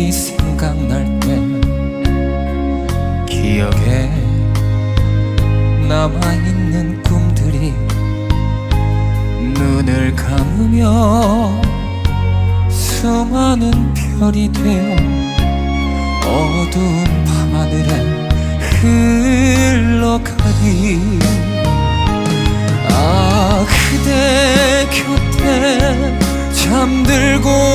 눈물이 생각날 때 기억에 남아있는 꿈들이 눈을 감으며 수많은 별이 되어 어두운 밤하늘에 흘러가리 아 그대 곁에 잠들고